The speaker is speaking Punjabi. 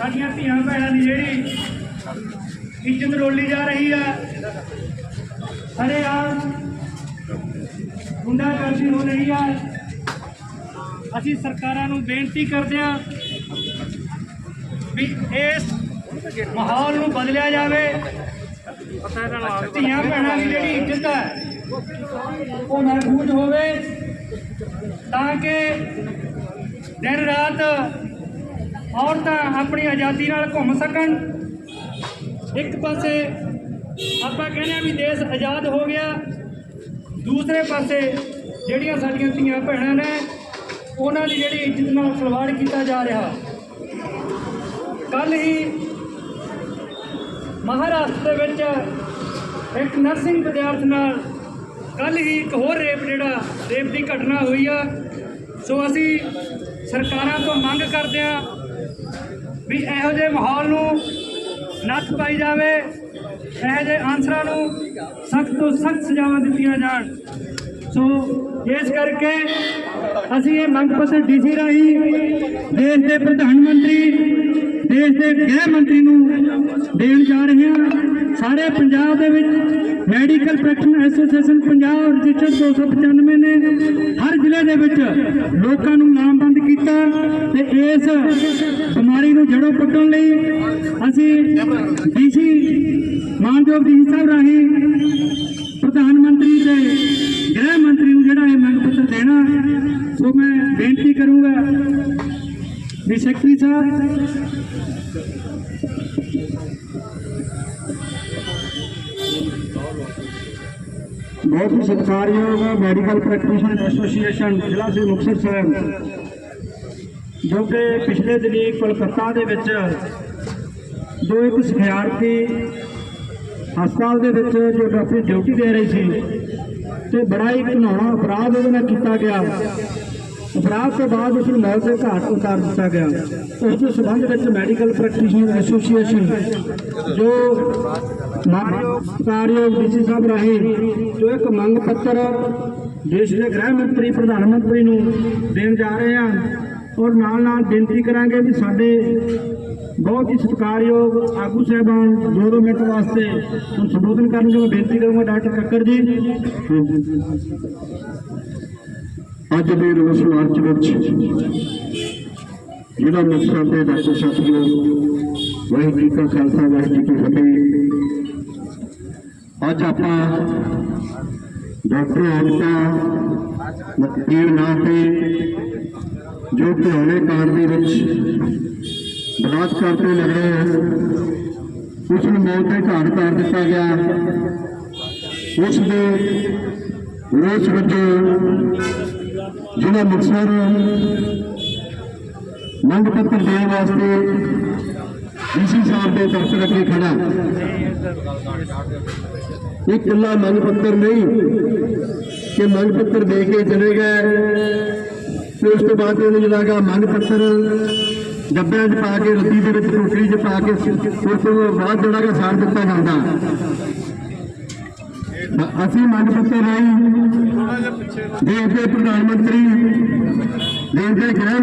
ਸਾਡੀਆਂ ਧੀਆਂ ਭੈਣਾਂ ਦੀ ਜਿਹੜੀ ਇੱਜ਼ਤ ਰੋਲੀ ਜਾ ਰਹੀ ਆ, ਹਰੇ ਆਮ ਗੁੰਡਾਗਰਦੀ ਹੋ ਰਹੀ ਆ। ਅਸੀਂ ਸਰਕਾਰਾਂ ਨੂੰ ਬੇਨਤੀ ਕਰਦੇ ਹਾਂ ਵੀ ਇਸ ਮਾਹੌਲ ਨੂੰ ਬਦਲਿਆ ਜਾਵੇ। ਧੀਆਂ ਭੈਣਾਂ ਦੀ ਜਿਹੜੀ ਇੱਜ਼ਤ ਹੈ, ਉਹ ਮਹਿਫੂਜ਼ ਹੋਵੇ ਤਾਂ ਕਿ ਦਿਨ ਰਾਤ ਔਰਤਾਂ ਆਪਣੀ ਆਜ਼ਾਦੀ ਨਾਲ ਘੁੰਮ ਸਕਣ। ਇੱਕ ਪਾਸੇ ਆਪਾਂ ਕਹਿੰਦੇ ਆ ਵੀ ਦੇਸ਼ ਆਜ਼ਾਦ ਹੋ ਗਿਆ। ਦੂਸਰੇ ਪਾਸੇ ਜਿਹੜੀਆਂ ਸਾਡੀਆਂ ਧੀਆਂ ਭੈਣਾਂ ਨੇ, ਉਹਨਾਂ ਦੀ ਜਿਹੜੀ ਇੱਜ਼ਤ ਨਾਲ ਖਿਲਵਾੜ ਕੀਤਾ ਜਾ ਰਿਹਾ। ਕੱਲ ਹੀ ਮਹਾਰਾਸ਼ਟਰ ਦੇ ਵਿੱਚ ਇੱਕ ਨਰਸਿੰਗ ਵਿਦਿਆਰਥੀ ਨਾਲ ਕੱਲ ਹੀ ਇੱਕ ਹੋਰ ਰੇਪ ਜਿਹੜਾ, ਰੇਪ ਦੀ ਘਟਨਾ ਹੋਈ ਆ। ਸੋ ਅਸੀਂ ਸਰਕਾਰਾਂ ਤੋਂ ਮੰਗ ਕਰਦੇ ਆ ਵੀ ਇਹੋ ਜਿਹੇ ਮਾਹੌਲ ਨੂੰ ਨੱਥ ਪਾਈ ਜਾਵੇ, ਇਹੋ ਜਿਹੇ ਆਨਸਰਾਂ ਨੂੰ ਸਖਤ ਤੋਂ ਸਖਤ ਸਜ਼ਾਵਾਂ ਦਿੱਤੀਆਂ ਜਾਣ। ਸੋ ਇਸ ਕਰਕੇ ਅਸੀਂ ਇਹ ਮੰਗ ਪੱਤਰ ਡੀਸੀ ਰਾਹੀਂ ਦੇਸ਼ ਦੇ ਪ੍ਰਧਾਨ ਮੰਤਰੀ, ਦੇਸ਼ ਦੇ ਗ੍ਰਹਿ ਮੰਤਰੀ ਨੂੰ ਦੇਣ ਜਾ ਰਹੇ ਹਾਂ। ਸਾਰੇ ਪੰਜਾਬ ਦੇ ਵਿੱਚ medical practitioner association Punjab register 295 ਨੇ। ਹਰ ਜ਼ਿਲ੍ਹੇ ਦੇ ਵਿੱਚ ਲੋਕਾਂ ਨੂੰ ਨਾਮਬੰਦ ਕੀਤਾ ਤੇ ਇਸ ਬਿਮਾਰੀ ਨੂੰ ਜੜੋਂ ਪੁੱਟਣ ਲਈ ਅਸੀਂ ਡੀਸੀ ਮਾਨਯੋਗ ਡੀਸੀ ਸਾਹਿਬ ਰਾਹੀਂ ਪ੍ਰਧਾਨ ਮੰਤਰੀ ਤੇ ਗ੍ਰਹਿ ਮੰਤਰੀ ਨੂੰ ਜਿਹੜਾ ਇਹ ਮੰਗ ਪੱਤਰ ਦੇਣਾ, ਸੋ ਮੈਂ ਬੇਨਤੀ ਕਰੂੰਗਾ ਵੀ ਸੈਕਟਰੀ ਸਾਹਿਬ ਬਹੁਤ ਹੀ ਸਤਿਕਾਰਯੋਗ ਮੈਡੀਕਲ ਪ੍ਰੈਕਟੀਸ਼ਨਰ ਐਸੋਸੀਏਸ਼ਨ ਜ਼ਿਲ੍ਹਾ ਸ੍ਰੀ ਮੁਕਤਸਰ ਸਾਹਿਬ ਜੋ ਕਿ ਪਿਛਲੇ ਦਿਨੀ ਕੋਲਕਾਤਾ ਦੇ ਵਿੱਚ ਜੋ ਇੱਕ ਸਿਖਿਆਰਥੀ ਹਸਪਤਾਲ ਦੇ ਵਿੱਚ ਜੋ ਡਾਕਟਰ ਡਿਊਟੀ ਦੇ ਰਹੀ ਸੀ ਤੇ ਬੜਾ ਹੀ ਘਿਨਾਉਣਾ ਅਪਰਾਧ ਉਹਦੇ ਨਾਲ ਕੀਤਾ ਗਿਆ ਅਪਰਾਧ ਤੋਂ ਬਾਅਦ ਉਸ ਨੂੰ ਮੌਤ ਦੇ ਘਾਟ ਉਤਾਰ ਦਿੱਤਾ ਗਿਆ। ਉਸ ਦੇ ਸਬੰਧ ਵਿੱਚ ਮੈਡੀਕਲ ਪ੍ਰੈਕਟੀਸ਼ਨਰ ਐਸੋਸੀਏਸ਼ਨ ਜੋ ਮਾਨਯੋਗ ਕਾਰਯੋਗ ਡੀਸੀ ਸਾਹਿਬ ਰਾਹੀਂ ਜੋ ਇੱਕ ਮੰਗ ਪੱਤਰ ਦੇਸ਼ ਦੇ ਗ੍ਰਹਿ ਮੰਤਰੀ, ਪ੍ਰਧਾਨ ਮੰਤਰੀ ਨੂੰ ਦੇਣ ਜਾ ਰਹੇ ਹਾਂ ਔਰ ਨਾਲ ਨਾਲ ਬੇਨਤੀ ਕਰਾਂਗੇ ਵੀ ਸਾਡੇ ਬਹੁਤ ਹੀ ਸਤਿਕਾਰਯੋਗ ਆਗੂ ਸਾਹਿਬਾਨ ਦੋ ਦੋ ਮਿੰਟ ਵਾਸਤੇ ਹੁਣ ਸੰਬੋਧਨ ਕਰਨਗੇ ਮੈਂ ਬੇਨਤੀ ਕਰੂੰਗਾ, ਡਾਕਟਰ ਕੱਕਰ ਜੀ। ਅੱਜ ਦੇ ਰੋਸ ਮਾਰਚ ਵਿੱਚ ਜਿਹੜਾ ਮਕਸਦ ਦੇ ਡਾਕਟਰ ਸਾਥੀਓ ਵਾਹਿਗੁਰੂ ਜੀ ਕਾ ਖਾਲਸਾ, ਵਾਹਿਗੁਰੂ ਜੀ ਕੀ ਫਤਿਹ। ਅੱਜ ਆਪਾਂ ਡਾਕਟਰ ਔਰਤਾਂ ਮਤੀਰ ਨਾਂ ਤੇ, ਜੋ ਭਿਆਨੇ ਕਾਂਡ ਦੇ ਵਿੱਚ ਬਲਾਤਕਾਰ ਤੋਂ ਲੱਗ ਰਹੇ ਹਨ, ਉਸ ਨੂੰ ਮੌਤ ਦੇ ਘਾਟ ਕਰ ਦਿੱਤਾ ਗਿਆ। ਉਸ ਦੇ ਰੋਸ ਵਜੋਂ ਜ਼ਿਲ੍ਹਾ ਮੁਕਤਸਰ ਮੰਗ ਪੱਤਰ ਦੇਣ ਵਾਸਤੇ ਡੀਸੀ ਸਾਹਿਬ ਦੇ ਦਫ਼ਤਰ ਅੱਗੇ ਖੜਾ ਇਹ ਇਕੱਲਾ ਮੰਗ ਪੱਤਰ ਨਹੀਂ ਕਿ ਮੰਗ ਪੱਤਰ ਦੇ ਕੇ ਚਲੇ ਗਏ। ਤੇ ਉਸ ਤੋਂ ਬਾਅਦ ਇਹਨੂੰ ਜਿਹੜਾ ਗਾ ਮੰਗ ਪੱਤਰ ਡੱਬਿਆਂ 'ਚ ਪਾ ਕੇ ਰੱਦੀ ਦੇ ਵਿੱਚ ਟੋਕਰੀ 'ਚ ਪਾ ਕੇ, ਉਸ ਤੋਂ ਬਾਅਦ ਜਿਹੜਾ ਸਾੜ ਦਿੱਤਾ ਜਾਂਦਾ। ਅਸੀਂ ਮੰਗ ਪੱਤਰ ਰਾਹੀਂ ਦੇਸ਼ ਦੇ ਪ੍ਰਧਾਨ ਮੰਤਰੀ ਦੇਸ਼ ਦੇ ਗ੍ਰਹਿ